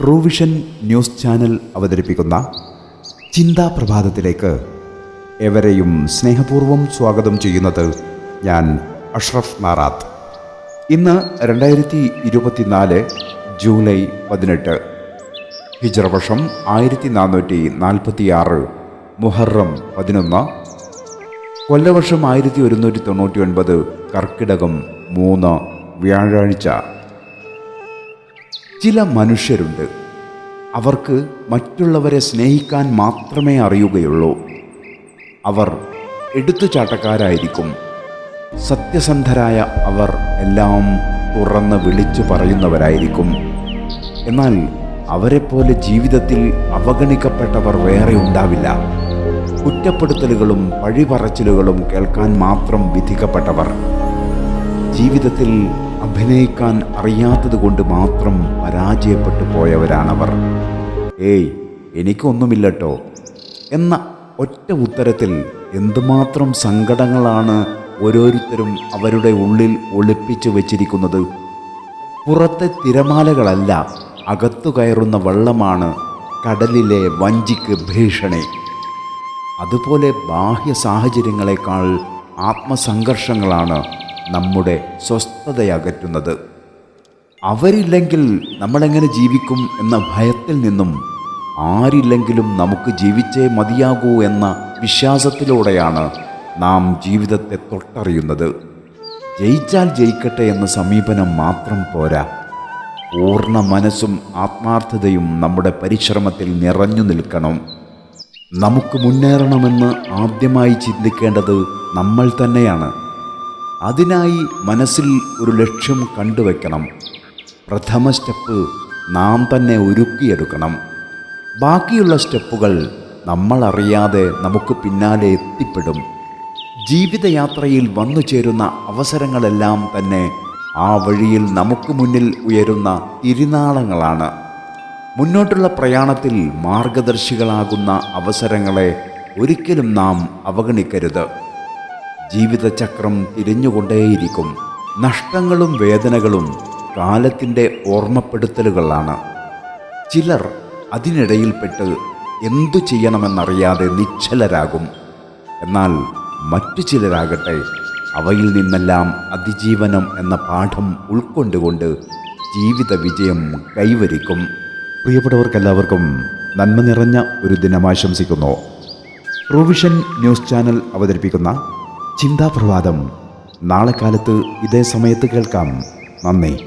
Truevision news channel അവതരിപ്പിക്കുന്ന ചിന്താ പ്രഭാതത്തിലേക്ക് എവരെയും സ്നേഹപൂർവം സ്വാഗതം ചെയ്യുന്നത് ഞാൻ അഷ്റഫ് നാറാത്ത്. ഇന്ന് രണ്ടായിരത്തി ഇരുപത്തിനാല് ജൂലൈ പതിനെട്ട് ഹിജറ ആയിരത്തി നാനൂറ്റി നാൽപ്പത്തി ആറ് മുഹറം പതിനൊന്ന് കൊല്ലവർഷം ആയിരത്തി ഒരുന്നൂറ്റി തൊണ്ണൂറ്റി ഒൻപത് കർക്കിടകം മൂന്ന് വ്യാഴാഴ്ച ചില മനുഷ്യരുണ്ട്. അവർക്ക് മറ്റുള്ളവരെ സ്നേഹിക്കാൻ മാത്രമേ അറിയുകയുള്ളൂ. അവർ എടുത്തുചാട്ടക്കാരായിരിക്കും. സത്യസന്ധരായ അവർ എല്ലാം തുറന്ന് വിളിച്ചു പറയുന്നവരായിരിക്കും. എന്നാൽ അവരെപ്പോലെ ജീവിതത്തിൽ അവഗണിക്കപ്പെട്ടവർ വേറെ ഉണ്ടാവില്ല. കുറ്റപ്പെടുത്തലുകളും പഴിപറച്ചിലുകളും കേൾക്കാൻ മാത്രം വിധിക്കപ്പെട്ടവർ. ജീവിതത്തിൽ അഭിനയിക്കാൻ അറിയാത്തത് കൊണ്ട് മാത്രം പരാജയപ്പെട്ടു പോയവരാണവർ. ഏയ് എനിക്കൊന്നുമില്ലട്ടോ. എന്ന ഒറ്റ ഉത്തരത്തിൽ എന്തുമാത്രം സങ്കടങ്ങളാണ് ഓരോരുത്തരും അവരുടെ ഉള്ളിൽ ഒളിപ്പിച്ചു വച്ചിരിക്കുന്നത്. പുറത്തെ തിരമാലകളല്ല അകത്തു കയറുന്ന വെള്ളമാണ് കടലിലെ വഞ്ചിക്ക് ഭീഷണി. അതുപോലെ ബാഹ്യ സാഹചര്യങ്ങളെക്കാൾ ആത്മസംഘർഷങ്ങളാണ് നമ്മുടെ സ്വസ്ഥതയകറ്റുന്നത്. അവരില്ലെങ്കിൽ നമ്മളെങ്ങനെ ജീവിക്കും എന്ന ഭയത്തിൽ നിന്നും ആരില്ലെങ്കിലും നമുക്ക് ജീവിച്ചേ മതിയാകൂ എന്ന വിശ്വാസത്തിലൂടെയാണ് നാം ജീവിതത്തെ തൊട്ടറിയുന്നത്. ജയിച്ചാൽ ജയിക്കട്ടെ എന്ന സമീപനം മാത്രം പോരാ. പൂർണ മനസ്സും ആത്മാർത്ഥതയും നമ്മുടെ പരിശ്രമത്തിൽ നിറഞ്ഞു നിൽക്കണം. നമുക്ക് മുന്നേറണമെന്ന് ആദ്യമായി ചിന്തിക്കേണ്ടത് നമ്മൾ തന്നെയാണ്. അതിനായി മനസ്സിൽ ഒരു ലക്ഷ്യം കണ്ടുവെക്കണം. പ്രഥമ സ്റ്റെപ്പ് നാം തന്നെ ഒരുക്കിയെടുക്കണം. ബാക്കിയുള്ള സ്റ്റെപ്പുകൾ നമ്മൾ അറിയാതെ നമുക്ക് പിന്നാലെ എത്തിപ്പെടും. ജീവിതയാത്രയിൽ വന്നു ചേരുന്ന അവസരങ്ങളെല്ലാം തന്നെ ആ വഴിയിൽ നമുക്ക് മുന്നിൽ ഉയരുന്ന തിരുനാളങ്ങളാണ്. മുന്നോട്ടുള്ള പ്രയാണത്തിൽ മാർഗദർശികളാകുന്ന അവസരങ്ങളെ ഒരിക്കലും നാം അവഗണിക്കരുത്. ജീവിതചക്രം തിരിഞ്ഞുകൊണ്ടേയിരിക്കും. നഷ്ടങ്ങളും വേദനകളും കാലത്തിന്റെ ഓർമ്മപ്പെടുത്തലുകളാണ്. ചിലർ അതിനിടയിൽപ്പെട്ട് എന്തു ചെയ്യണമെന്നറിയാതെ നിശ്ചലരാകും. എന്നാൽ മറ്റു ചിലരാകട്ടെ അവയിൽ നിന്നെല്ലാം അതിജീവനം എന്ന പാഠം ഉൾക്കൊണ്ടുകൊണ്ട് ജീവിത വിജയം കൈവരിക്കും. പ്രിയപ്പെട്ടവർക്കെല്ലാവർക്കും നന്മ നിറഞ്ഞ ഒരു ദിനം ആശംസിക്കുന്നു. പ്രൊവിഷൻ ന്യൂസ് ചാനൽ അവതരിപ്പിക്കുന്ന ചിന്താപ്രഭാതം നാളെ കാലത്ത് ഇതേ സമയത്ത് കേൾക്കാം. നന്ദി.